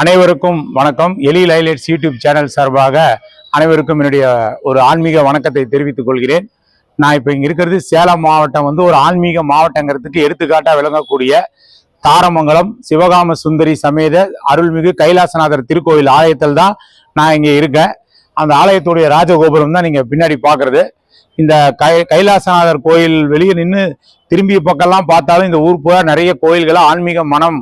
அனைவருக்கும் வணக்கம். எலி லைலைட்ஸ் யூடியூப் சேனல் சார்பாக அனைவருக்கும் என்னுடைய ஒரு ஆன்மீக வணக்கத்தை தெரிவித்துக் கொள்கிறேன். நான் இப்போ இங்கே இருக்கிறது சேலம் மாவட்டம். வந்து ஒரு ஆன்மீக மாவட்டங்கிறதுக்கு எடுத்துக்காட்டாக விளங்கக்கூடிய தாரமங்கலம் சிவகாம சுந்தரி சமேத அருள்மிகு கைலாசநாதர் திருக்கோயில் ஆலயத்தில் தான் நான் இங்கே இருக்கேன். அந்த ஆலயத்துடைய ராஜகோபுரம் தான் நீங்கள் பின்னாடி பார்க்குறது இந்த கை கைலாசநாதர் கோயில் வெளியே நின்று திரும்பிய பக்கம்லாம் பார்த்தாலும் இந்த ஊர் பூரா நிறைய கோயில்களாக ஆன்மீக மனம்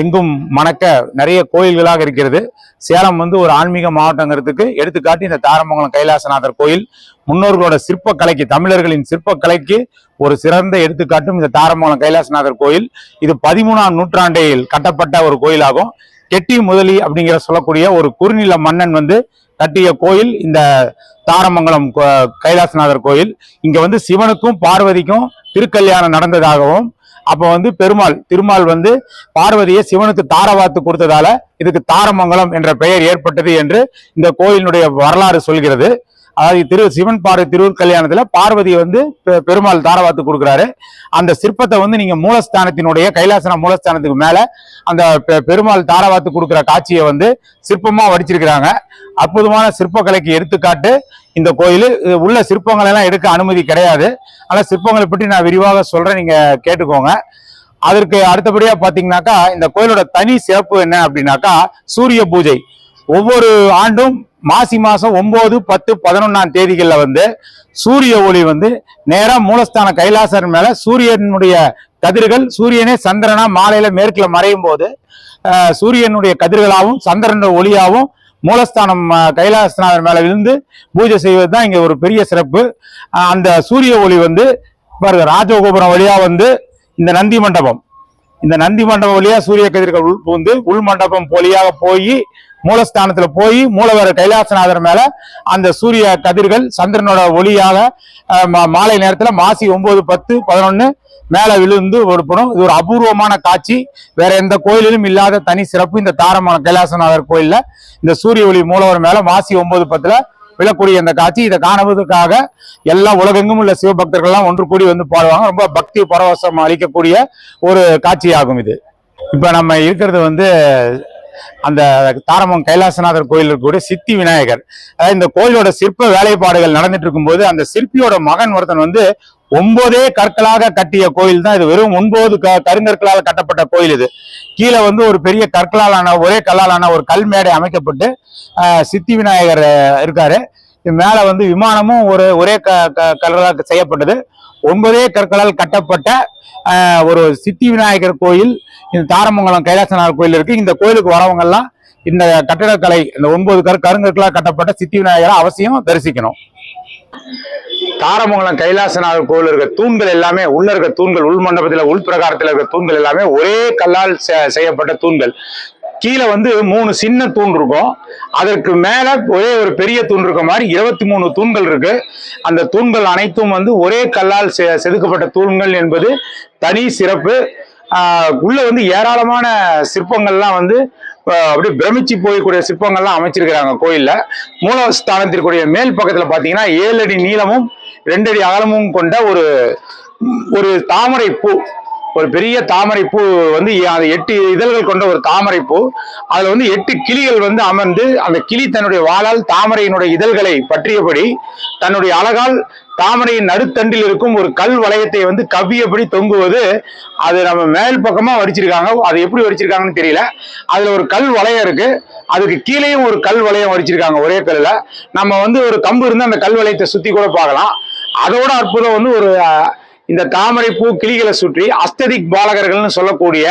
எங்கும் மணக்க நிறைய கோயில்களாக இருக்கிறது. சேலம் வந்து ஒரு ஆன்மீக மாவட்டங்கிறதுக்கு எடுத்துக்காட்டி இந்த தாரமங்கலம் கைலாசநாதர் கோயில் முன்னோர்களோட சிற்பக்கலைக்கு தமிழர்களின் சிற்பக்கலைக்கு ஒரு சிறந்த எடுத்துக்காட்டும் இந்த தாரமங்கலம் கைலாசநாதர் கோயில். இது பதிமூணாம் நூற்றாண்டில் கட்டப்பட்ட ஒரு கோயிலாகும். கெட்டி முதலி அப்படிங்கிற சொல்லக்கூடிய ஒரு குறுநில மன்னன் வந்து கட்டிய கோயில் இந்த தாரமங்கலம் கைலாசநாதர் கோயில். இங்க வந்து சிவனுக்கும் பார்வதிக்கும் திருக்கல்யாணம் நடந்ததாகவும் அப்போ வந்து பெருமாள் திருமால் வந்து பார்வதியை சிவனுக்கு தாரவாத்து கொடுத்ததால இதுக்கு தாரமங்கலம் என்ற பெயர் ஏற்பட்டது என்று இந்த கோயிலினுடைய வரலாறு சொல்கிறது. அதாவது திரு சிவன் பார்வை திருவூர் கல்யாணத்துல பார்வதி வந்து பெ- பெருமாள் தாரவாத்து கொடுக்குறாரு. அந்த சிற்பத்தை வந்து நீங்க மூலஸ்தானத்தினுடைய கைலாசன மூலஸ்தானத்துக்கு மேல அந்த பெ- பெருமாள் தாரவாத்து கொடுக்குற காட்சியை வந்து சிற்பமா வடிச்சிருக்கிறாங்க. அற்புதமான சிற்பக்கலைக்கு எடுத்துக்காட்டு இந்த கோயில் உள்ள சிற்பங்கள் எல்லாம் எடுக்க அனுமதி கிடையாது. ஆனால் சிற்பங்களை பற்றி நான் விரிவாக சொல்றேன் நீங்க கேட்டுக்கோங்க. அதற்கு அடுத்தபடியா பாத்தீங்கன்னாக்கா இந்த கோயிலோட தனி சிறப்பு என்ன அப்படின்னாக்கா சூரிய பூஜை. ஒவ்வொரு ஆண்டும் மாசி மாசம் ஒன்பது பத்து பதினொன்னாம் தேதிகளில் வந்து சூரிய ஒளி வந்து நேரம் மூலஸ்தான கைலாசர் மேல சூரியனுடைய கதிர்கள் சூரியனே சந்திரனா மாலையில மேற்குல மறையும் போது சூரியனுடைய கதிர்களாகவும் சந்திரனுடைய ஒளியாகவும் மூலஸ்தானம் கைலாசநாதர் மேல விழுந்து பூஜை செய்வது தான் இங்க ஒரு பெரிய சிறப்பு. அந்த சூரிய ஒளி வந்து பாருங்க ராஜகோபுரம் வழியா வந்து இந்த நந்தி மண்டபம். இந்த நந்தி மண்டபம் வழியா சூரிய கதிர்கள் உள் புகுந்து உள் மண்டபம் வழியாக போய் மூலஸ்தானத்துல போய் மூலவர் கைலாசநாதர் மேல அந்த சூரிய கதிர்கள் சந்திரனோட ஒளியாக மா- மாலை நேரத்துல மாசி ஒன்பது பத்து பதினொன்னு மேல விழுந்து ஒடுப்படும் இது ஒரு அபூர்வமான காட்சி. வேற எந்த கோயிலிலும் இல்லாத தனி சிறப்பு இந்த தாரமான கைலாசநாதர் கோயில்ல. இந்த சூரிய ஒளி மூலவர் மேல மாசி ஒன்பது பத்துல விழக்கூடிய அந்த காட்சி. இதை காணுவதற்காக எல்லா உலகெங்கும் உள்ள சிவபக்தர்கள்லாம் ஒன்று கூடி வந்து பாடுவாங்க. ரொம்ப பக்தி பரவசம் அளிக்கக்கூடிய ஒரு காட்சியாகும் இது. இப்ப நம்ம இருக்கிறது வந்து அந்த தாரமம் கைலாசநாதர் கோயில் இருக்கக்கூடிய சித்தி விநாயகர். அதாவது இந்த கோயிலோட சிற்ப வேலைப்பாடுகள் நடந்துட்டு இருக்கும்போது அந்த சிற்பியோட மகன் ஒருத்தன் வந்து ஒன்பதே கற்களாக கட்டிய கோயில் தான் இது. வெறும் ஒன்பது க கருங்கற்களால் கட்டப்பட்ட கோயில் இது. கீழே வந்து ஒரு பெரிய கற்களாலான ஒரே கல்லாலான ஒரு கல் மேடை அமைக்கப்பட்டு சித்தி விநாயகர் இருக்காரு. மேலே வந்து விமானமும் ஒரு ஒரே க க- செய்யப்பட்டது. ஒன்பதே கற்களால் கட்டப்பட்ட ஒரு சித்தி விநாயகர் கோயில் இந்த தாரமங்கலம் கைலாசநாதர் கோயில் இருக்கு. இந்த கோயிலுக்கு வரவங்க எல்லாம் இந்த கட்டடக்கலை இந்த ஒன்பது கரு கருங்கற்களால் கட்டப்பட்ட சித்தி விநாயகரை அவசியம் தரிசிக்கணும். தாரமங்கலம் கைலாசநாதர் கோயில் இருக்க தூண்கள் எல்லாமே உள்ள இருக்க தூண்கள் உள் மண்டபத்தில் உள் பிரகாரத்தில் இருக்க தூண்கள் எல்லாமே ஒரே கல்லால் செ- செய்யப்பட்ட தூண்கள். கீழே வந்து மூணு சின்ன தூண் இருக்கும். அதற்கு மேல ஒரே ஒரு பெரிய தூண் இருக்க மாதிரி இருபத்தி மூணு தூண்கள் இருக்கு. அந்த தூண்கள் அனைத்தும் வந்து ஒரே கல்லால் செ- செதுக்கப்பட்ட தூண்கள் என்பது தனி சிறப்பு. உள்ள வந்து ஏராளமான சிற்பங்கள்லாம் வந்து அப்படியே பிரமிச்சு போயக்கூடிய சிற்பங்கள்லாம் அமைச்சிருக்கிறாங்க கோயிலில். மூலஸ்தானத்திற்குரிய மேல் பக்கத்தில் பார்த்தீங்கன்னா ஏழு அடி நீளமும் ரெண்டு அடி அகலமும் கொண்ட ஒரு ஒரு தாமரை பூ ஒரு பெரிய தாமரை பூ வந்து அது எட்டு இதழ்கள் கொண்ட ஒரு தாமரை பூ வந்து எட்டு கிளிகள் வந்து அமர்ந்து அந்த கிளி தன்னுடைய வாளால் தாமரையினுடைய இதழ்களை பற்றியபடி தன்னுடைய அழகால் தாமரையின் நடுத்தண்டில் இருக்கும் ஒரு கல் வளையத்தை வந்து கவ்வியபடி தொங்குவது அது நம்ம மேல் பக்கமாக வடிச்சிருக்காங்க அது எப்படி வடிச்சிருக்காங்கன்னு தெரியல. அதில் ஒரு கல் வளையம் இருக்கு. அதுக்கு கீழேயும் ஒரு கல் வளையம் வடிச்சிருக்காங்க ஒரே கல்லில். நம்ம வந்து ஒரு கம்பு இருந்து அந்த கல் வளையத்தை சுற்றி கூட பார்க்கலாம். அதோட அற்புதம் வந்து ஒரு இந்த தாமரை பூ கிளிகளை சுற்றி அஸ்ததிக் பாலகர்கள்னு சொல்லக்கூடிய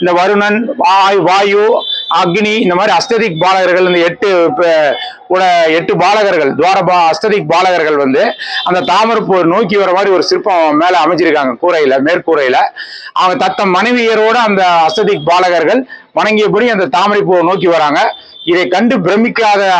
இந்த வருணன் வாயு வாயு அக்னி இந்த மாதிரி அஸ்ததிக் பாலகர்கள் இந்த எட்டு ப- எட்டு பாலகர்கள் துவாரபா அஸ்ததிக் பாலகர்கள் வந்து அந்த தாமரப்பூர் நோக்கி வர மாதிரி ஒரு சிற்பம் மேலே அமைச்சிருக்காங்க கூரையில் மேற்கூரையில். அவங்க தத்தம் மனைவியரோட அந்த அஸ்ததிக் பாலகர்கள் வணங்கியபடி அந்த தாமரைப்பூவை நோக்கி வராங்க. இதை கண்டு பிரமிக்காத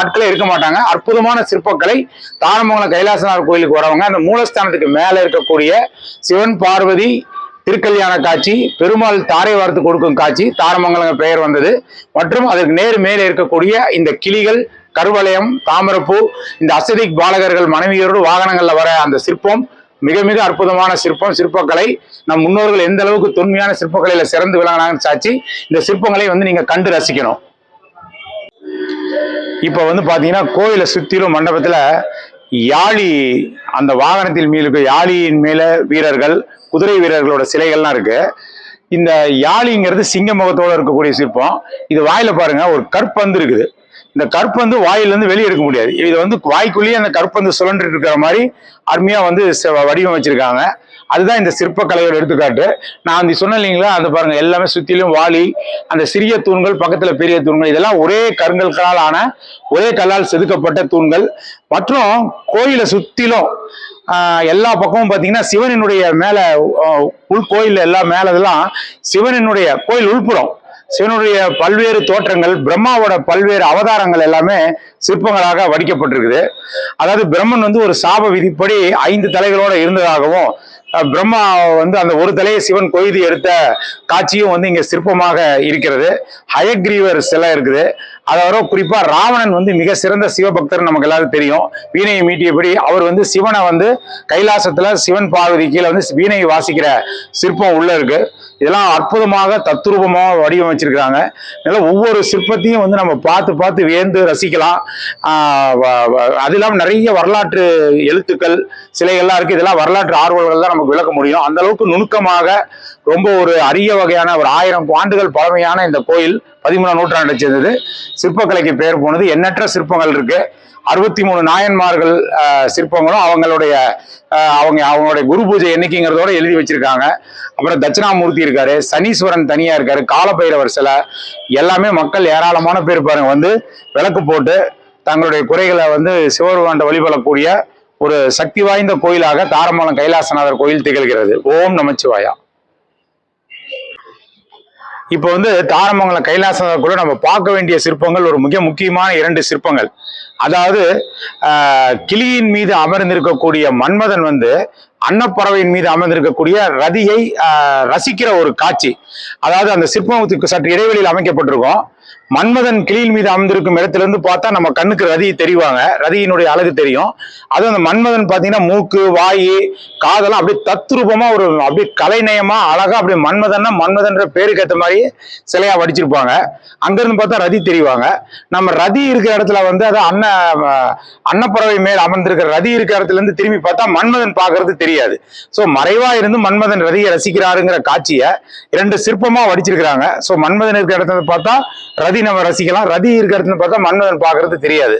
ஆட்களே இருக்க மாட்டாங்க. அற்புதமான சிற்பக்கலை தாரமங்கலம் கைலாசநாதர் கோயிலுக்கு வரவங்க. அந்த மூலஸ்தானத்துக்கு மேலே இருக்கக்கூடிய சிவன் பார்வதி திருக்கல்யாண காட்சி பெருமாள் தாரை வார்த்து கொடுக்கும் காட்சி தாரமங்கலம் பெயர் வந்தது. மற்றும் அதற்கு நேர் மேலே இருக்கக்கூடிய இந்த கிளிகள் கருவளையம் தாமரப்பூ இந்த அசதிக் பாலகர்கள் மனைவியரோடு வாகனங்களில் வர அந்த சிற்பம் மிக மிக அற்புதமான சிற்பம் சிற்பக்கலை. நம் முன்னோர்கள் எந்த அளவுக்கு தொன்மையான சிற்பக்கலையில சிறந்து விளங்கினாங்கன்னு சாட்சி இந்த சிற்பங்களை வந்து நீங்க கண்டு ரசிக்கணும். இப்போ வந்து பாத்தீங்கன்னா கோயிலை சுத்திலும் மண்டபத்துல யாழி அந்த வாகனத்தில் மீது யாழியின் மேல வீரர்கள் குதிரை வீரர்களோட சிலைகள்லாம் இருக்கு. இந்த யாழிங்கிறது சிங்க முகத்தோட இருக்கக்கூடிய சிற்பம். இது வாயில பாருங்க ஒரு கற்பந்து இருக்குது. இந்த கற்பந்து வாயிலிருந்து வெளியே எடுக்க முடியாது. இது வந்து வாய்க்குள்ளேயே அந்த கற்பந்து சுழன்று இருக்கிற மாதிரி அருமையா வந்து ச- வடிவம் அதுதான் இந்த சிற்பக்கலையோட எடுத்துக்காட்டு. நான் அந்த சொன்னேன் இல்லைங்களா அந்த பாருங்க எல்லாமே சுத்திலும் வாளி அந்த சிறிய தூண்கள் பக்கத்துல பெரிய தூண்கள் இதெல்லாம் ஒரே கருங்கல்களால் ஆன ஒரே கல்லால் செதுக்கப்பட்ட தூண்கள். மற்றும் கோயிலை சுத்திலும் எல்லா பக்கமும் பார்த்தீங்கன்னா சிவனினுடைய மேலே உள்கோயில் எல்லாம் மேலதெல்லாம் சிவனினுடைய கோயில் உள்புறம். சிவனுடைய பல்வேறு தோற்றங்கள் பிரம்மாவோட பல்வேறு அவதாரங்கள் எல்லாமே சிற்பங்களாக வடிக்கப்பட்டிருக்குது. அதாவது பிரம்மன் வந்து ஒரு சாப விதிப்படி ஐந்து தலைகளோட இருந்ததாகவும் பிரம்மா வந்து அந்த ஒரு தலையை சிவன் கொய்து எடுத்த காட்சியும் வந்து இங்கே சிற்பமாக இருக்கிறது. ஹயக்ரீவர் சிலை இருக்குது. அதாவது குறிப்பா ராவணன் வந்து மிக சிறந்த சிவபக்தர் நமக்கு எல்லாரும் தெரியும். வீணையை மீட்டியபடி அவர் வந்து சிவனை வந்து கைலாசத்துல சிவன் பார்வதி கீழே வந்து வீணையை வாசிக்கிற சிற்பம் உள்ள இருக்கு. இதெல்லாம் அற்புதமாக தத்ரூபமாக வடிவமைச்சிருக்கிறாங்க. இதெல்லாம் ஒவ்வொரு சிற்பத்தையும் வந்து நம்ம பார்த்து பார்த்து வியந்து ரசிக்கலாம். வ- அது இல்லாமல் நிறைய வரலாற்று எழுத்துக்கள் சிலைகள்லாம் இருக்கு. இதெல்லாம் வரலாற்று ஆர்வலர்கள் தான் நமக்கு விளக்க முடியும். அந்த அளவுக்கு நுணுக்கமாக ரொம்ப ஒரு அரிய வகையான ஒரு ஆயிரம் ஆண்டுகள் பழமையான இந்த கோயில் பதிமூணாம் நூற்றாண்டை சேர்ந்தது. சிற்பக்கலைக்கு பெயர் போனது. எண்ணற்ற சிற்பங்கள் இருக்கு. அறுபத்தி மூணு நாயன்மார்கள் சிற்பங்களும் அவங்களுடைய அவங்க அவங்களுடைய குரு பூஜை என்னைக்குங்கிறதோட எழுதி வச்சிருக்காங்க. அப்புறம் தட்சிணாமூர்த்தி இருக்காரு சனீஸ்வரன் தனியா இருக்காரு காலபைரவர் சிலை எல்லாமே மக்கள் ஏராளமான பேர் பாருங்க. வந்து விளக்கு போட்டு தங்களுடைய குறைகளை வந்து சிவபெருமான்ட்ட வழிபடக்கூடிய ஒரு சக்தி வாய்ந்த கோயிலாக தாரமலம் கைலாசநாதர் கோயில் திகழ்கிறது. ஓம் நமச்சிவாயா. இப்போ வந்து தாரமங்கலம் கைலாசநாதர் கூட நம்ம பார்க்க வேண்டிய சிற்பங்கள் ஒரு மிக முக்கியமான இரண்டு சிற்பங்கள். அதாவது ஆஹ், கிளியின் மீது அமர்ந்திருக்கக்கூடிய மன்மதன் வந்து அன்னப்பறவையின் மீது அமர்ந்திருக்கக்கூடிய ரதியை ரசிக்கிற ஒரு காட்சி. அதாவது அந்த சிற்பத்துக்கு சற்று இடைவெளியில் அமைக்கப்பட்டிருக்கும். மன்மதன் கிளியின் மீது அமர்ந்திருக்கும் இடத்திலிருந்து பார்த்தா நம்ம கண்ணுக்கு ரதி தெரிவாங்க. ரதியினுடைய அழகு தெரியும். அதுவும் அந்த மன்மதன் பார்த்தீங்கன்னா மூக்கு வாய் காதெல்லாம் அப்படியே தத்ரூபமா ஒரு அப்படியே கலைநயமா அழகா அப்படியே மன்மதன்னா மன்மதன்ற பேருக்கு ஏற்ற மாதிரி சிலையா வடிச்சிருப்பாங்க. அங்கிருந்து பார்த்தா ரதி தெரிவாங்க. நம்ம ரதி இருக்கிற இடத்துல வந்து அது அன்ன அன்னப்பறவை மேல் அமர்ந்திருக்கிற ரதி இருக்கிற இடத்துல இருந்து திரும்பி பார்த்தா மன்மதன் பார்க்கிறது தெரியாது. ஸோ மறைவா இருந்து மன்மதன் ரதியை ரசிக்கிறாருங்கிற காட்சியை இரண்டு சிற்பமா வடிச்சிருக்கிறாங்க. ஸோ மன்மதன் இருக்கிற இடத்துல பார்த்தா ரதி நம்ம ரசிக்கலாம். ரதி இருக்கிற இடத்துல பார்த்தா மன்மதன் பார்க்கறது தெரியாது.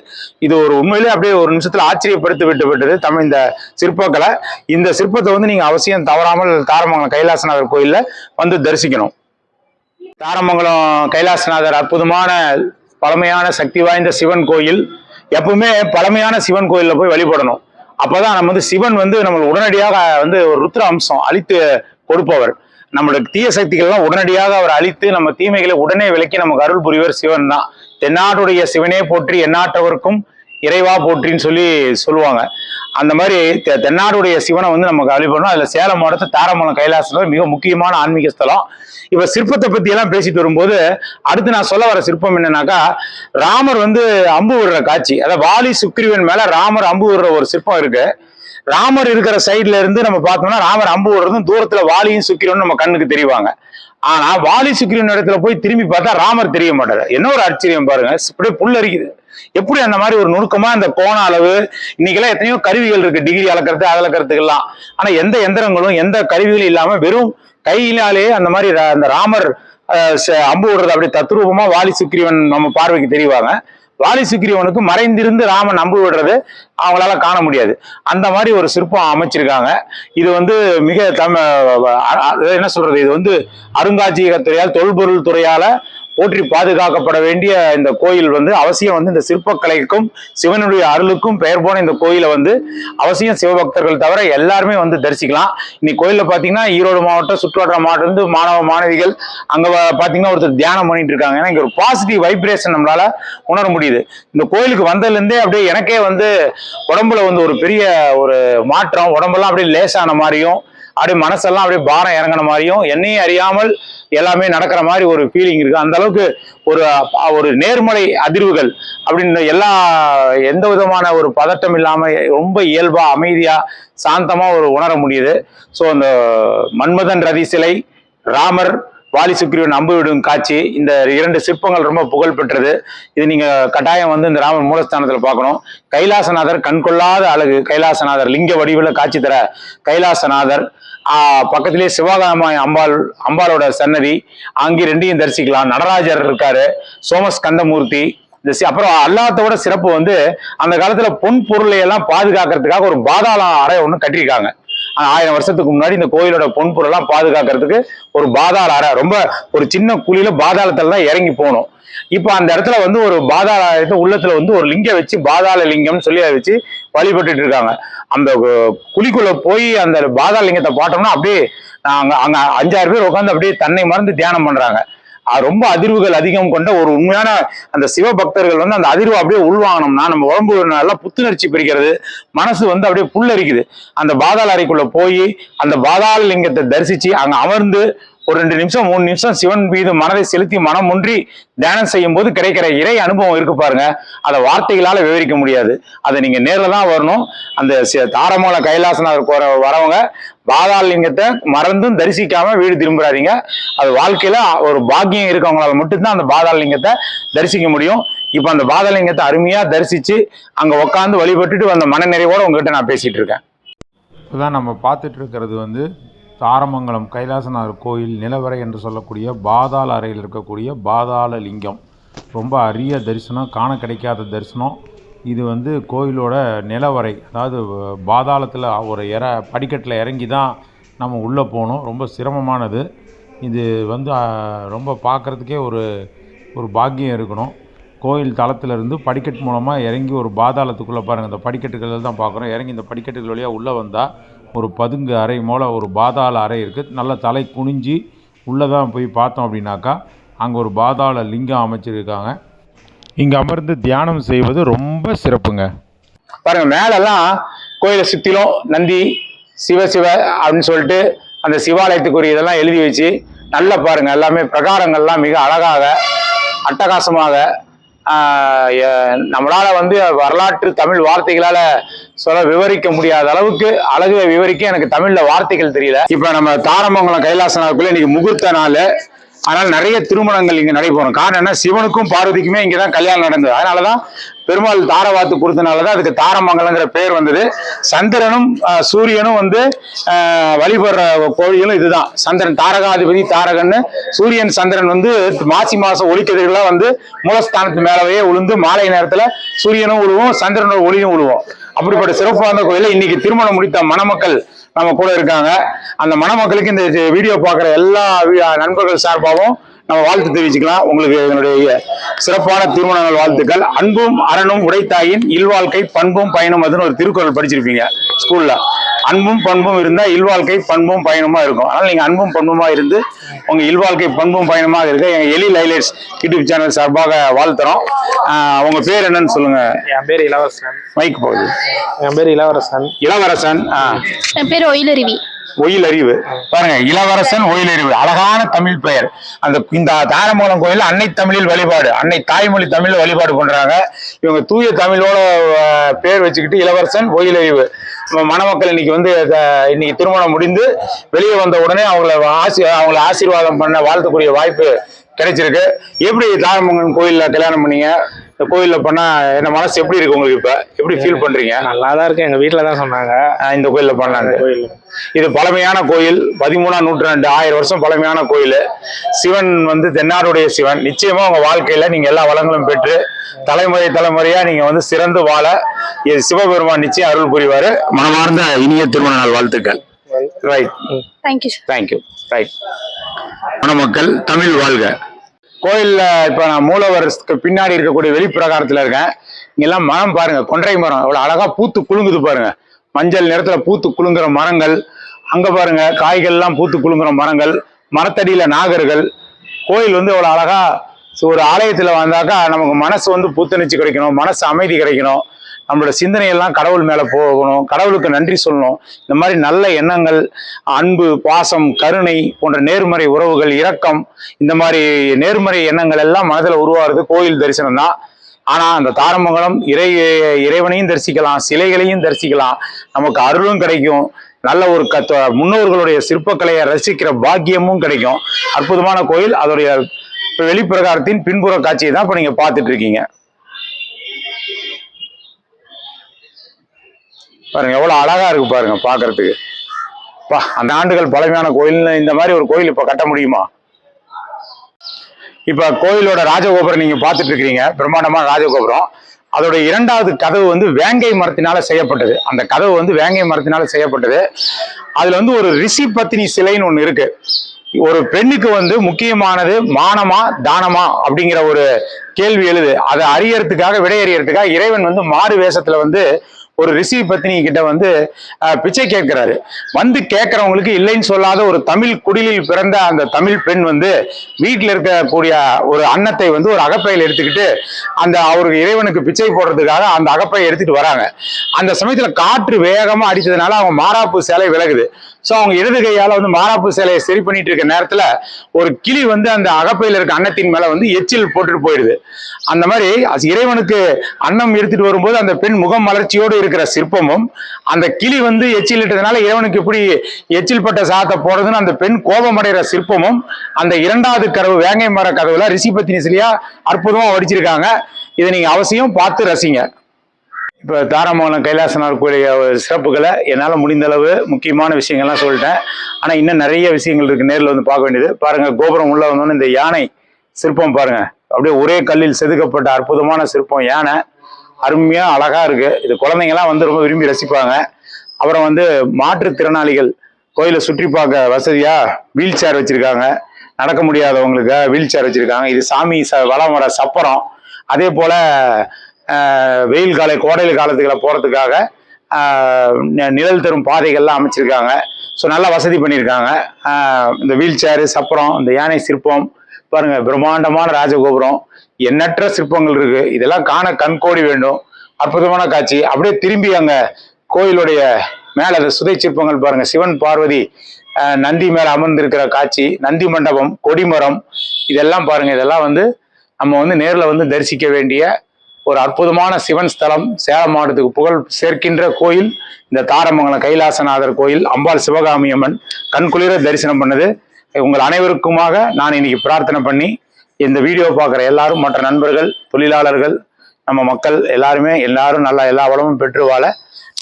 இது ஒரு உண்மையிலே அப்படியே ஒரு நிமிஷத்துல ஆச்சரியப்படுத்தி விட்டு விட்டது தமிழ் இந்த சிற்பக்கலை. இந்த சிற்பத்தை வந்து நீங்க அவசியம் தவறாமல் தாரமங்கலம் கைலாசநாதர் கோயில்ல வந்து தரிசிக்கணும். தாரமங்கலம் கைலாசநாதர் அற்புதமான பழமையான சக்தி வாய்ந்த சிவன் கோயில். எப்பவுமே பழமையான சிவன் கோயிலில் போய் வழிபடணும். அப்பதான் நம்ம வந்து சிவன் வந்து நம்ம உடனடியாக வந்து ஒரு ருத்ர அம்சம் அழித்து கொடுப்பவர். நம்மளுடைய தீய சக்திகள்லாம் உடனடியாக அவர் அழித்து நம்ம தீமைகளை உடனே விலக்கி நமக்கு அருள் புரிவர் சிவன் தான். தென்னாட்டுடைய சிவனே போற்றி எந்நாட்டவருக்கும் இறைவா போற்றின்னு சொல்லி சொல்லுவாங்க. அந்த மாதிரி தெ- தென்னாடுடைய சிவனை வந்து நமக்கு வழிபடணும் அதில் சேலம் மாவட்டத்தை தாரமலம் கைலாசம் மிக முக்கியமான ஆன்மீக ஸ்தலம். இப்போ சிற்பத்தை பற்றியெல்லாம் எல்லாம் பேசிட்டு வரும்போது அடுத்து நான் சொல்ல வர சிற்பம் என்னன்னாக்கா ராமர் வந்து அம்பு விடுற காட்சி. அதாவது வாலி சுக்ரீவன் மேலே ராமர் அம்பு விடுற ஒரு சிற்பம் இருக்கு. ராமர் இருக்கிற சைட்ல இருந்து நம்ம பார்த்தோம்னா ராமர் அம்பு விடுறதும் தூரத்தில் வாலியும் சுக்கிரனும் நம்ம கண்ணுக்கு தெரிவாங்க. ஆனா வாலி சுக்கிரன் இடத்துல போய் திரும்பி பார்த்தா ராமர் தெரிய மாட்டாரு. என்ன ஒரு ஆச்சரியம் பாருங்க. இப்படியே புல்லரிக்குது எப்படி அந்த மாதிரி ஒரு நுணுக்கமா அந்த கோண அளவு இன்னைக்கெல்லாம் எத்தனையோ கருவிகள் இருக்கு. டிகிரி அளக்கிறது அது அளக்கிறதுக்கெல்லாம். ஆனா எந்த எந்திரங்களும் எந்த கருவிகளும் இல்லாம வெறும் கையினாலே அந்த மாதிரி அந்த ராமர் அம்பு விடுறது அப்படி தத்ரூபமா வாலி சுக்ரீவன் நம்ம பார்வைக்கு தெரிவாங்க. வாலி மறைந்திருந்து ராமன் நம்பு விடுறது அவங்களால காண முடியாது. அந்த மாதிரி ஒரு சிற்பம் அமைச்சிருக்காங்க. இது வந்து மிக தமிழ் என்ன சொல்றது? இது வந்து அருங்காட்சியகத்துறையால் தொல்பொருள் துறையால போற்றி பாதுகாக்கப்பட வேண்டிய இந்த கோயில் வந்து அவசியம் வந்து இந்த சிற்பக்கலைக்கும் சிவனுடைய அருளுக்கும் பெயர் போன இந்த கோயிலை வந்து அவசியம் சிவபக்தர்கள் தவிர எல்லாருமே வந்து தரிசிக்கலாம். இன்னைக்கு கோயிலில் பார்த்தீங்கன்னா ஈரோடு மாவட்டம் சுற்றுவட்டார மாவட்டம் இருந்து மாணவ மாணவிகள் அங்கே பார்த்தீங்கன்னா ஒருத்தர் தியானம் பண்ணிட்டு இருக்காங்க. ஏன்னா இங்கே ஒரு பாசிட்டிவ் வைப்ரேஷன் நம்மளால உணர முடியுது. இந்த கோயிலுக்கு வந்ததுலேருந்தே அப்படியே எனக்கே வந்து உடம்புல வந்து ஒரு பெரிய ஒரு மாற்றம் உடம்பெல்லாம் அப்படியே லேசான மாதிரியும் அப்படியே மனசெல்லாம் அப்படியே பாரம் இறங்கின மாதிரியும் என்னையும் அறியாமல் எல்லாமே நடக்கிற மாதிரி ஒரு ஃபீலிங் இருக்கு. அந்த அளவுக்கு ஒரு ஒரு நேர்மறை அதிர்வுகள் அப்படின்னு எல்லா எந்த விதமான ஒரு பதட்டம் இல்லாம ரொம்ப இயல்பா அமைதியா சாந்தமா ஒரு உணர முடியுது. ஸோ அந்த மன்மதன் ரதி சிலை ராமர் வாலி சுக்ரீவன் அம்பு விடும் காட்சி. இந்த இரண்டு சிற்பங்கள் ரொம்ப புகழ் பெற்றது. இது நீங்க கட்டாயம் வந்து இந்த ராமர் மூலஸ்தானத்துல பார்க்கணும். கைலாசநாதர் கண்கொள்ளாத அழகு. கைலாசநாதர் லிங்க வடிவில் காட்சி தர கைலாசநாதர். பக்கத்திலே சிவகாமாய் அம்பாள் அம்பாளோட சன்னதி. அங்கே ரெண்டையும் தரிசிக்கலாம். நடராஜர் இருக்காரு. சோமஸ்கந்தமூர்த்தி. இந்த அப்புறம் அல்லாத்தோட சிறப்பு வந்து அந்த காலத்துல பொன் பொருளை எல்லாம் பாதுகாக்கிறதுக்காக ஒரு பாதாள அறை ஒன்று கட்டியிருக்காங்க. ஆயிரம் வருஷத்துக்கு முன்னாடி இந்த கோயிலோட பொன்பொருள்லாம் பாதுகாக்கிறதுக்கு ஒரு பாதாள அறை ரொம்ப ஒரு சின்ன குழியில பாதாளத்துல தான் இறங்கி போகணும் இப்போ அந்த இடத்துல வந்து ஒரு பாதாள ஆலயத்தை உள்ளத்துல வந்து ஒரு லிங்கம் வச்சு பாதாள லிங்கம்னு சொல்லி அதை வச்சு வழிபட்டுட்டு இருக்காங்க. அந்த கு- குழிக்குள்ள போய் அந்த பாதாள லிங்கத்தை பார்த்தோம்னா அப்படியே அங்க அங்க அஞ்சாறு பேர் உட்காந்து அப்படியே தன்னை மறந்து தியானம் பண்றாங்க. ரொம்ப அதிர்வுகள் அதிகம் கொண்ட ஒரு உண்மையான அந்த சிவபக்தர்கள் வந்து அந்த அதிர்வு அப்படியே உள்வாங்கணும்னா நம்ம உடம்பு நல்லா புத்துணர்ச்சி பெறுகிறது. மனசு வந்து அப்படியே புல்லரிக்குது. அந்த பாதாள அறைக்குள்ள போய் அந்த பாதாள லிங்கத்தை தரிசிச்சு அங்க அமர்ந்து ஒரு ரெண்டு நிமிஷம் மூணு நிமிஷம் சிவன் மீது மனதை செலுத்தி மனம் ஒன்றி தியானம் செய்யும் போது கிடைக்கிற இறை அனுபவம் இருக்கு பாருங்க. அதை வார்த்தைகளால விவரிக்க முடியாது. அதை நீங்க நேரில் தான் வரணும். அந்த சி- தாரமூல கைலாசநாதர் போற வரவங்க பாதாள லிங்கத்தை மறந்தும் தரிசிக்காம வீடு திரும்புறாதீங்க. அது வாழ்க்கையில ஒரு பாக்கியம் இருக்கவங்களால மட்டும்தான் அந்த பாதாள லிங்கத்தை தரிசிக்க முடியும். இப்போ அந்த பாதாளலிங்கத்தை அருமையா தரிசிச்சு அங்க உட்காந்து வழிபட்டுட்டு வந்த மனநிறைவோட உங்ககிட்ட நான் பேசிட்டு இருக்கேன். இப்போதான் நம்ம பார்த்துட்டு இருக்கிறது வந்து தாரமங்கலம் கைலாசநாதர் கோயில் நிலவரை என்று சொல்லக்கூடிய பாதாள அறையில் இருக்கக்கூடிய பாதாள லிங்கம். ரொம்ப அரிய தரிசனம் காண கிடைக்காத தரிசனம். இது வந்து கோயிலோட நிலவரை அதாவது பாதாளத்தில் ஒரு இற படிக்கட்டில் இறங்கி தான் நம்ம உள்ளே போகணும் ரொம்ப சிரமமானது. இது வந்து ரொம்ப பார்க்குறதுக்கே ஒரு ஒரு பாக்கியம் இருக்கணும். கோயில் தளத்திலிருந்து படிக்கட்டு மூலமாக இறங்கி ஒரு பாதாளத்துக்குள்ளே பாருங்கள் இந்த படிக்கட்டுகளில் தான் பார்க்குறோம். இறங்கி இந்த படிக்கட்டுகள் வழியாக உள்ளே வந்தால் ஒரு பதுங்கு அறை மூல ஒரு பாதாள அறை இருக்குது நல்ல தலை குனிஞ்சு உள்ளே தான் போய் பார்த்தோம் அப்படின்னாக்கா அங்கே ஒரு பாதாள லிங்கம் அமைச்சிருக்காங்க இங்கே அமர்ந்து தியானம் செய்வது ரொம்ப சிறப்புங்க. பாருங்கள் மேலெல்லாம் கோயிலை சுற்றிலும் நந்தி சிவ சிவ அப்படின்னு சொல்லிட்டு அந்த சிவாலயத்துக்குரிய இதெல்லாம் எழுதி வச்சு நல்லா பாருங்கள் எல்லாமே பிரகாரங்கள்லாம் மிக அழகாக அட்டகாசமாக நம்மளால வந்து வரலாற்று தமிழ் வார்த்தைகளால சொல்ல விவரிக்க முடியாத அளவுக்கு அழகு விவரிக்க எனக்கு தமிழ்ல வார்த்தைகள் தெரியல. இப்ப நம்ம தாரமங்கலம் கைலாசனாவுக்குள்ள இன்னைக்கு முகூர்த்த நாள். அதனால நிறைய திருமணங்கள் இங்க நடைபெறும். காரணம் என்ன? சிவனுக்கும் பார்வதிக்குமே இங்கதான் கல்யாணம் நடந்தது. அதனாலதான் பெருமாள் தாரவாத்து கொடுத்தனாலதான் அதுக்கு தாரமங்கலங்கிற பேர் வந்தது. சந்திரனும் சூரியனும் வந்து வழிபடுற கோழிகளும் இதுதான். சந்திரன் தாரகாதிபதி தாரகன்னு சூரியன் சந்திரன் வந்து மாசி மாசம் ஒளிக்கதிர்கள்லாம் வந்து மூலஸ்தானத்து மேலவே உளுந்து மாலை நேரத்துல சூரியனும் உழுவும் சந்திரனோட ஒளியும் உழுவோம். அப்படிப்பட்ட சிறப்பு வாய்ந்த கோயில இன்னைக்கு திருமணம் முடித்த மணமக்கள் நம்ம கூட இருக்காங்க. அந்த மணமக்களுக்கு இந்த வீடியோ பார்க்குற எல்லா நண்பர்கள் சார்பாகவும் நம்ம வாழ்த்து தெரிவிச்சுக்கலாம். உங்களுக்கு என்னுடைய சிறப்பான திருமண நாள் வாழ்த்துக்கள். அன்பும் அரணும் உடைத்தாயின் இல்வாழ்க்கை பண்பும் பயனும் அதுன்னு ஒரு திருக்குறள் படிச்சிருப்பீங்க ஸ்கூல்ல அன்பும் பண்பும் இருந்தா இல்வாழ்க்கை பண்பும் பயனுமா இருக்கும். அதனால நீங்க அன்பும் பண்புமா இருந்து உங்க இல்வாழ்க்கை பண்பும் பயனுமாக இருக்க எங்க எலி லைலைட்ஸ் யூடியூப் சேனல் சார்பாக வாழ்த்துறோம். உங்க பேர் என்னன்னு சொல்லுங்க. என் பேர் இளவரசன். மைக் போகுது. என் பேர் இளவரசன். இளவரசன் என் பேர் ஒயிலருவி. ஒயில் அறிவு பாருங்க இளவரசன் ஒயில் அறிவு அழகான தமிழ் பெயர். அந்த இந்த தாரமூலம் கோயில் அன்னை தமிழில் வழிபாடு அன்னை தாய்மொழி தமிழில் வழிபாடு பண்றாங்க. இவங்க தூய தமிழோட பேர் வச்சுக்கிட்டு இளவரசன் ஒயில் அறிவு மணமக்கள் இன்னைக்கு வந்து இன்னைக்கு திருமணம் முடிந்து வெளியே வந்த உடனே அவங்கள ஆசி அவங்கள ஆசீர்வாதம் பண்ண வாழ்த்தக்கூடிய வாய்ப்பு கிடைச்சிருக்கு. எப்படி தாரமங்கலம் கோயிலில் கல்யாணம் பண்ணீங்க? இந்த கோயில்ல பண்ணா என்ன மனசு எப்படி இருக்கு உங்களுக்கு இப்ப? எப்படி ஃபீல் பண்றீங்க? நல்லா தான் இருக்கு. எங்க வீட்ல தான் சொன்னாங்க. இந்த கோயில்ல பண்ணலாங்க கோயில் இது பழமையான கோயில். பதிமூணாம் நூற்றாண்டு ஆயிரம் வருஷம் பழமையான கோயில். சிவன் வந்து தென்னாடுடைய சிவன். நிச்சயமா உங்க வாழ்க்கையில நீங்க எல்லா வளங்களும் பெற்று தலைமுறை தலைமுறையா நீங்க வந்து சிறந்து வாழ இது சிவபெருமான் நிச்சயம் அருள் புரிவாரு. மனமார்ந்த இனிய திருமண நாள் வாழ்த்துக்கள். Right thank you sir thank you right மணமக்கள் தமிழ் வாழ்க. கோயில்ல இப்ப நான் மூலவரத்துக்கு பின்னாடி இருக்கக்கூடிய வெளிப்பிரகாரத்துல இருக்கேன். இங்கெல்லாம் மரம் பாருங்க கொன்றை மரம். அவ்வளோ அழகா பூத்து குலுங்குது பாருங்க. மஞ்சள் நிறத்துல பூத்து குலுங்குற மரங்கள். அங்க பாருங்க காய்கள்லாம் பூத்து குலுங்குற மரங்கள். மரத்தடியில நாகர்கள். கோயில் வந்து அவ்வளவு அழகா ஒரு ஆலயத்துல வந்தாக்கா நமக்கு மனசு வந்து புத்துணர்ச்சி கிடைக்கணும் மனசு அமைதி கிடைக்கணும். நம்மளோட சிந்தனையெல்லாம் கடவுள் மேலே போகணும். கடவுளுக்கு நன்றி சொல்லணும். இந்த மாதிரி நல்ல எண்ணங்கள் அன்பு பாசம் கருணை போன்ற நேர்மறை உறவுகள் இரக்கம் இந்த மாதிரி நேர்மறை எண்ணங்கள் எல்லாம் மனதில் உருவாகிறது கோயில் தரிசனம் தான். ஆனால் அந்த தாரமங்கலம் இறை இறைவனையும் தரிசிக்கலாம் சிலைகளையும் தரிசிக்கலாம். நமக்கு அருளும் கிடைக்கும். நல்ல ஒரு கத்த முன்னோர்களுடைய சிற்பக்கலையை ரசிக்கிற பாக்கியமும் கிடைக்கும். அற்புதமான கோயில். அதோடைய வெளிப்பிரகாரத்தின் பின்புற காட்சியை தான் இப்போ நீங்கள் பார்த்துட்டு இருக்கீங்க. பாருங்க எவ்வளோ அழகா இருக்குது பாருங்க பார்க்குறதுக்கு பா அந்த ஆண்டுகள் பழமையான கோயில்னு இந்த மாதிரி ஒரு கோயில் இப்போ கட்ட முடியுமா? இப்போ கோயிலோட ராஜகோபுரம் நீங்க பார்த்துட்டு இருக்கிறீங்க. பிரம்மாண்டமான ராஜகோபுரம். அதோட இரண்டாவது கதவு வந்து வேங்கை மரத்தினால செய்யப்பட்டது. அந்த கதவு வந்து வேங்கை மரத்தினால செய்யப்பட்டது. அதில் வந்து ஒரு ரிஷி பத்தினி சிலைன்னு ஒன்று இருக்கு. ஒரு பெண்ணுக்கு வந்து முக்கியமானது மானமா தானமா அப்படிங்கிற ஒரு கேள்வி எழுது. அதை அறியறதுக்காக விடையறியறதுக்காக இறைவன் வந்து மாறு வேஷத்துல வந்து ஒரு ரிஷி பத்தினி கிட்ட வந்து பிச்சை கேட்கிறாரு. வந்து கேட்கறவங்களுக்கு இல்லைன்னு சொல்லாத ஒரு தமிழ் குடிலில் பிறந்த அந்த தமிழ் பெண் வந்து வீட்டில் இருக்கக்கூடிய ஒரு அன்னத்தை வந்து ஒரு அகப்பையில் எடுத்துக்கிட்டு அந்த அவருக்கு இறைவனுக்கு பிச்சை போடுறதுக்காக அந்த அகப்பையை எடுத்துட்டு வராங்க. அந்த சமயத்துல காற்று வேகமா அடித்ததுனால அவங்க மாறாப்பு சேலை விலகுது. ஸோ அவங்க இடது கையால் வந்து மாறாப்பு சிலையை சரி பண்ணிட்டு இருக்க நேரத்தில் ஒரு கிளி வந்து அந்த அகப்பையில் இருக்க அன்னத்தின் மேலே வந்து எச்சில் போட்டுட்டு போயிடுது. அந்த மாதிரி இறைவனுக்கு அன்னம் எடுத்துட்டு வரும்போது அந்த பெண் முகம் மலர்ச்சியோடு இருக்கிற சிற்பமும் அந்த கிளி வந்து எச்சில் இட்டதுனால இறைவனுக்கு எப்படி எச்சில் பட்ட சாதத்தை போடுறதுன்னு அந்த பெண் கோபமடைகிற சிற்பமும் அந்த இரண்டாவது கதவு வேங்கை மர கதவுல ரிஷிபத்தினி சிலையா அற்புதமாக வடிச்சிருக்காங்க. இதை நீங்கள் அவசியம் பார்த்து ரசிங்க. இப்போ தாராமங்கலம் கைலாசனார் கோயிலுடைய சிறப்புகளை என்னால் முடிந்த அளவு முக்கியமான விஷயங்கள்லாம் சொல்லிட்டேன். ஆனால் இன்னும் நிறைய விஷயங்கள் இருக்குது நேரில் வந்து பார்க்க வேண்டியது. பாருங்கள் கோபுரம் உள்ள வந்தோன்னு இந்த யானை சிற்பம் பாருங்கள் அப்படியே ஒரே கல்லில் செதுக்கப்பட்ட அற்புதமான சிற்பம் யானை. அருமையாக அழகாக இருக்குது இது குழந்தைங்கலாம் வந்து ரொம்ப விரும்பி ரசிப்பாங்க. அப்புறம் வந்து மாற்றுத்திறனாளிகள் கோயிலை சுற்றி பார்க்க வசதியாக வீல் சேர் வச்சுருக்காங்க. நடக்க முடியாதவங்களுக்கு வீல் சேர் வச்சுருக்காங்க. இது சாமி ச வளம் வர சப்பரம். அதே போல் வெயில் கால கோடையில் காலத்துக்களை போகிறதுக்காக நிழல் தரும் பாதைகள்லாம் அமைச்சிருக்காங்க. ஸோ நல்லா வசதி பண்ணியிருக்காங்க. இந்த வீல் சேரு சப்பரம் இந்த யானை சிற்பம் பாருங்க பிரம்மாண்டமான ராஜகோபுரம். எண்ணற்ற சிற்பங்கள் இருக்குது இதெல்லாம் காண கண்கோடி வேண்டும். அற்புதமான காட்சி. அப்படியே திரும்பி அங்கே கோயிலுடைய மேலே அந்த சுதை சிற்பங்கள் பாருங்கள் சிவன் பார்வதி நந்தி மேலே அமர்ந்திருக்கிற காட்சி. நந்தி மண்டபம் கொடிமரம். இதெல்லாம் பாருங்கள் இதெல்லாம் வந்து நம்ம வந்து நேரில் வந்து தரிசிக்க வேண்டிய ஒரு அற்புதமான சிவன் ஸ்தலம் சேலம் மாவட்டத்துக்கு புகழ் சேர்க்கின்ற கோயில் இந்த தாரமங்கலம் கைலாசநாதர் கோயில் அம்பாள் சிவகாமி அம்மன் கண்குளிர தரிசனம் பண்ணது. உங்கள் அனைவருக்குமாக நான் இன்னைக்கு பிரார்த்தனை பண்ணி இந்த வீடியோ பார்க்குற எல்லாரும் மற்ற நண்பர்கள் தொழிலாளர்கள் நம்ம மக்கள் எல்லாருமே எல்லாரும் நல்லா எல்லா வளமும் பெற்று வாழ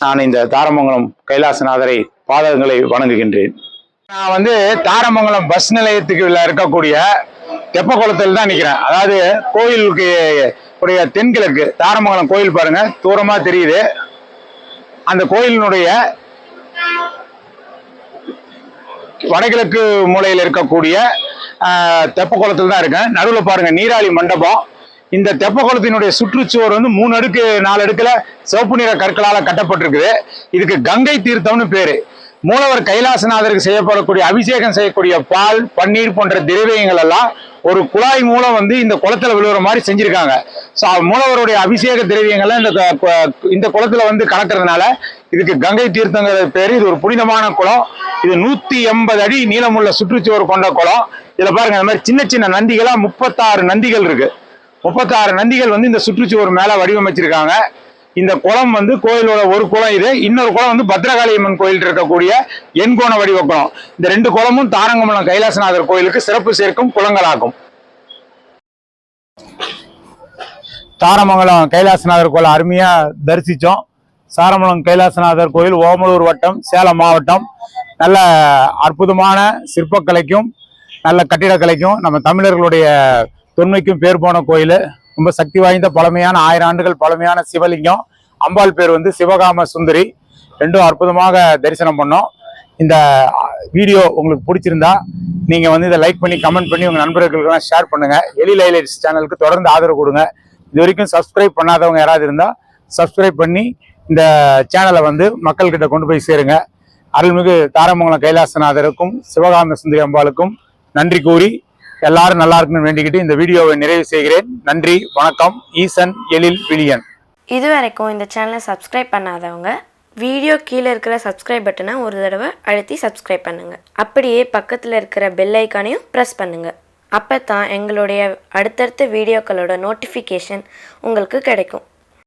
நான் இந்த தாரமங்கலம் கைலாசநாதரை பாதகங்களை வணங்குகின்றேன். நான் வந்து தாரமங்கலம் பஸ் நிலையத்துக்கு உள்ள இருக்கக்கூடிய தெப்பக்குளத்தில் தான் நிற்கிறேன். அதாவது கோயிலுக்கு உடைய தென்கிழக்கு தாரமங்கலம் கோயில் பாருங்க. தூரமா தெரியுது. அந்த கோயிலினுடைய வடகிழக்கு மூலையில் இருக்கக்கூடிய ஆஹ், தெப்பக்குளத்தில் தான் இருக்கேன். நடுவில் பாருங்க நீராளி மண்டபம். இந்த தெப்பக்குளத்தினுடைய சுற்றுச்சுவர் வந்து மூணு அடுக்கு நாலு அடுக்குல சிவப்பு நிற கற்களால் கட்டப்பட்டிருக்குது. இதுக்கு கங்கை தீர்த்தம்னு பேரு. மூலவர் கைலாசநாதருக்கு செய்யப்படக்கூடிய அபிஷேகம் செய்யக்கூடிய பால் பன்னீர் போன்ற திரவியங்கள் எல்லாம் ஒரு குழாய் மூலம் வந்து இந்த குளத்துல விழுகிற மாதிரி செஞ்சிருக்காங்க. ஸோ மூலவருடைய அபிஷேக திரவியங்கள்லாம் இந்த இந்த குளத்துல வந்து கலக்கிறதுனால இதுக்கு கங்கை தீர்த்தங்கிற பேரு இது ஒரு புனிதமான குளம். இது நூத்தி எண்பது அடி நீளமுள்ள சுற்றுச்சுவர் கொண்ட குளம். இதுல பாருங்க இந்த மாதிரி சின்ன சின்ன நந்திகளா முப்பத்தாறு நந்திகள் இருக்கு. முப்பத்தாறு நந்திகள் வந்து இந்த சுற்றுச்சுவர் மேல வடிவமைச்சிருக்காங்க. இந்த குளம் வந்து கோயிலோட ஒரு குளம் இது. இன்னொரு குளம் வந்து பத்ரகாளி அம்மன் கோயில் இருக்கக்கூடிய எண்கோண வடிவ குளம். இந்த ரெண்டு குளமும் தாரங்கமலம் கைலாசநாதர் கோயிலுக்கு சிறப்பு சேர்க்கும் குளங்களாகும். தாரமங்கலம் கைலாசநாதர் கோயில் அருமையா தரிசிச்சோம். சாரமங்கலம் கைலாசநாதர் கோயில் ஓமலூர் வட்டம் சேலம் மாவட்டம். நல்ல அற்புதமான சிற்பக்கலைக்கும் நல்ல கட்டிடக்கலைக்கும் நம்ம தமிழர்களுடைய தொன்மைக்கும் பேர் போன கோயில். ரொம்ப சக்தி வாய்ந்த பழமையான ஆயிரம் ஆண்டுகள் பழமையான சிவலிங்கம். அம்பாள் பேர் வந்து சிவகாம சுந்தரி. ரெண்டும் அற்புதமாக தரிசனம் பண்ணோம். இந்த வீடியோ உங்களுக்கு பிடிச்சிருந்தா நீங்க வந்து இதை லைக் பண்ணி கமெண்ட் பண்ணி உங்க நண்பர்களுக்கெல்லாம் ஷேர் பண்ணுங்க. எலி லைலைட்ஸ் சேனலுக்கு தொடர்ந்து ஆதரவு கொடுங்க. இது வரைக்கும் சப்ஸ்கிரைப் பண்ணாதவங்க யாராவது இருந்தா சப்ஸ்கிரைப் பண்ணி இந்த சேனலை வந்து மக்கள்கிட்ட கொண்டு போய் சேருங்க. அருள்மிகு தாரமங்கலம் கைலாசநாதருக்கும் சிவகாம சுந்தரி அம்பாளுக்கும் நன்றி கூறி எல்லாரும் நல்லா இருக்கணும்னு வேண்டிக்கிட்டு இந்த வீடியோவை நிறைவு செய்கிறேன். நன்றி வணக்கம். ஈசன் எழில் விழியன். இது வரைக்கும் இந்த சேனலை சப்ஸ்கிரைப் பண்ணாதவங்க வீடியோ கீழே இருக்கிற சப்ஸ்கிரைப் பட்டனை ஒரு தடவை அழுத்தி சப்ஸ்கிரைப் பண்ணுங்கள் அப்படியே பக்கத்தில் இருக்கிற பெல் ஐக்கானையும் ப்ரெஸ் பண்ணுங்கள் அப்போ தான் எங்களுடைய அடுத்தடுத்த வீடியோக்களோட நோட்டிஃபிகேஷன் உங்களுக்கு கிடைக்கும்.